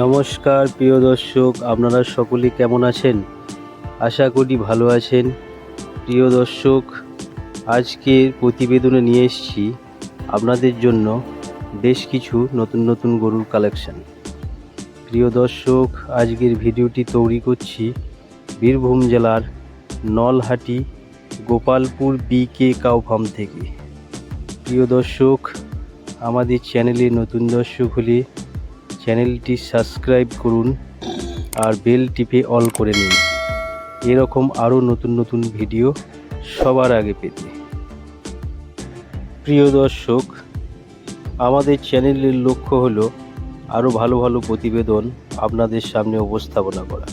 নমস্কার, প্রিয় দর্শক, আপনারা সকলে কেমন আছেন? আশা করি ভালো আছেন। প্রিয় দর্শক আজকের প্রতিবেদনে নিয়ে এসেছি আপনাদের জন্য বেশ কিছু নতুন নতুন গরুর কালেকশন প্রিয় দর্শক, আজকের ভিডিওটি তৈরি করছি বীরভূম জেলার Nalhati, Gopalpur B K cow farm থেকে। প্রিয় দর্শক, আমাদের চ্যানেলে নতুন দর্শক হলে চ্যানেলটি সাবস্ক্রাইব করুন আর বেল টিপে অল করে নিন। এরকম আরও নতুন নতুন ভিডিও সবার আগে পেতে। প্রিয় দর্শক, আমাদের চ্যানেলের লক্ষ্য হলো আরও ভালো ভালো প্রতিবেদন আপনাদের সামনে উপস্থাপনা করা।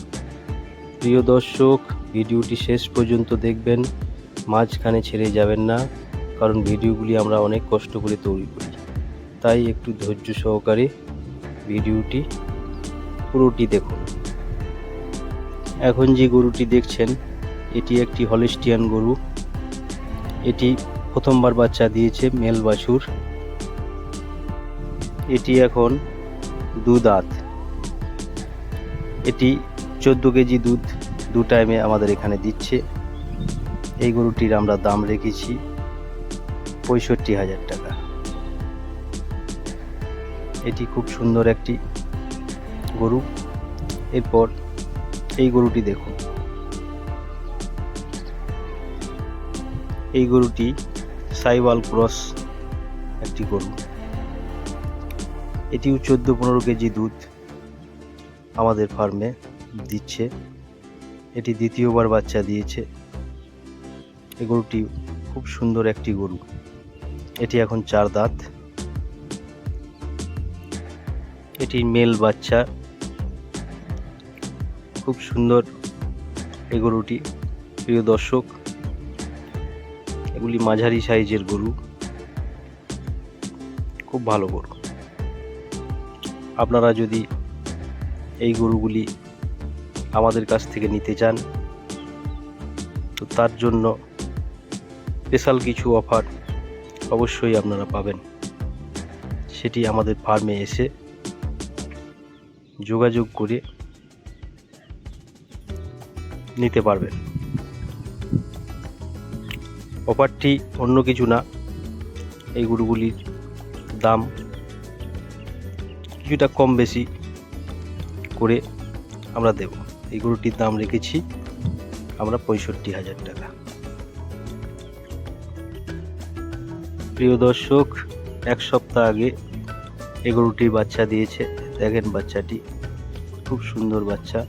প্রিয় দর্শক, ভিডিওটি শেষ পর্যন্ত দেখবেন, মাঝখানে ছেড়ে যাবেন না, কারণ ভিডিওগুলি আমরা অনেক কষ্ট করে তৈরি করি তাই একটু ধৈর্য সহকারে ভিডিওটি পুরোটি দেখুন। এখন যে গরুটি দেখছেন, এটি একটি হলিস্টিয়ান গরু। এটি প্রথমবার বাচ্চা দিয়েছে মেল বাছুর। এটি এখন দু দাঁত এটি চোদ্দ কেজি দুধ দু টাইমে আমাদের এখানে দিচ্ছে। এই গরুটির আমরা দাম রেখেছি পঁয়ষট্টি হাজার টাকা। এটি খুব সুন্দর একটি গরু। এরপর এই গরুটি দেখুন। এই গরুটি সাইওয়াল ক্রস একটি গরু। এটিও চোদ্দ পনেরো কেজি দুধ আমাদের ফার্মে দিচ্ছে। এটি দ্বিতীয়বার বাচ্চা দিয়েছে। এই গরুটি খুব সুন্দর একটি গরু। এটি এখন চার দাঁত। এটি মেল বাচ্চা। খুব সুন্দর এই গরুটি, প্রিয় দর্শক। এগুলি মাঝারি সাইজের গরু। খুব ভালো গরু। আপনারা যদি এই গরুগুলি আমাদের কাছ থেকে নিতে চান, তো তার জন্য স্পেশাল কিছু অফার অবশ্যই আপনারা পাবেন। সেটি আমাদের ফার্মে এসে যোগাযোগ করে নিতে পারবেন অফারটি অন্য কিছু না, এই গরুগুলির দাম কিছুটা কম বেশি করে আমরা দেব। এই গরুটির দাম রেখেছি আমরা পঁয়ষট্টি হাজার টাকা। প্রিয় দর্শক, এক সপ্তাহ আগে এই গরুটির বাচ্চা দিয়েছে। দেখেন বাচ্চাটি, খুব সুন্দর বাচ্চা।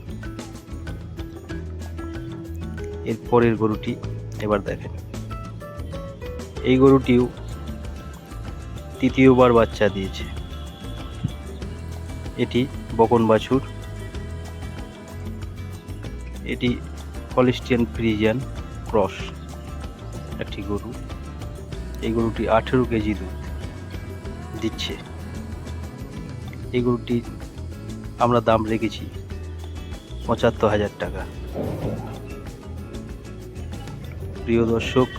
এর পরের গরুটি এবার দেখেন। এই গরুটিও তৃতীয়বার বাচ্চা দিয়েছে। এটি বকন বাছুর এটি কলিস্টিয়ান ফ্রিজিয়ান ক্রস একটি গরু। এই গরুটি আঠেরো কেজি দুধ দিচ্ছে। এই গরুটি আমরা দাম রেখেছি পঁচাত্তর হাজার টাকা। প্রিয় দর্শক,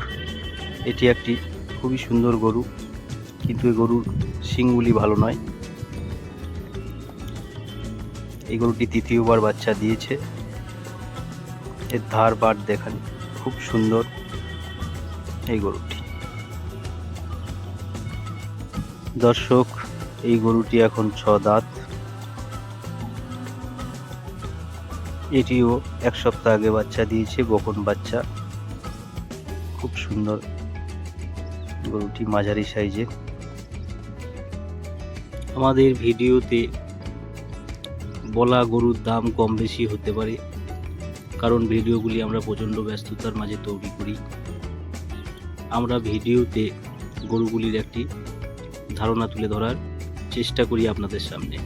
এটি একটি খুবই সুন্দর গরু, কিন্তু এই গরুর শিংগুলি ভালো নয়। এই গরুটি তৃতীয়বার বাচ্চা দিয়েছে। এর ধার বাট দেখান, খুব সুন্দর এই গরুটি। দর্শক এই গরুটি এখন ছ দাঁত। এটিও এক সপ্তাহ আগে বাচ্চা দিয়েছে বকন বাচ্চা। খুব সুন্দর গরুটি, মাঝারি সাইজের। আমাদের ভিডিওতে বলা গরুর দাম কম বেশি হতে পারে, কারণ ভিডিওগুলি আমরা প্রচণ্ড ব্যস্ততার মাঝে তৈরি করি। আমরা ভিডিওতে গরুগুলির একটি ধারণা তুলে ধরার চেষ্টা করি আপনাদের সামনে।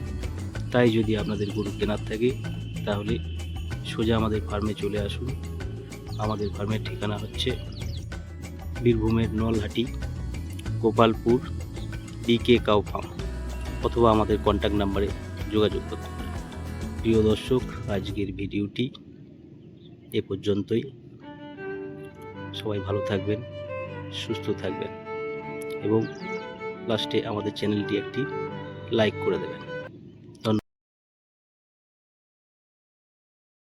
তাই যদি আপনাদের গরু কেনার থাকে, তাহলে সোজা আমাদের ফার্মে চলে আসুন। আমাদের ফার্মের ঠিকানা হচ্ছে বীরভূমের Nalhati, Gopalpur D K cow farm অথবা আমাদের কন্ট্যাক্ট নাম্বারে যোগাযোগ করতে পারেন প্রিয় দর্শক, আজকের ভিডিওটি এ পর্যন্তই। সবাই ভালো থাকবেন, সুস্থ থাকবেন, এবং লাস্টে আমাদের চ্যানেলটি একটি লাইক করে দেবেন।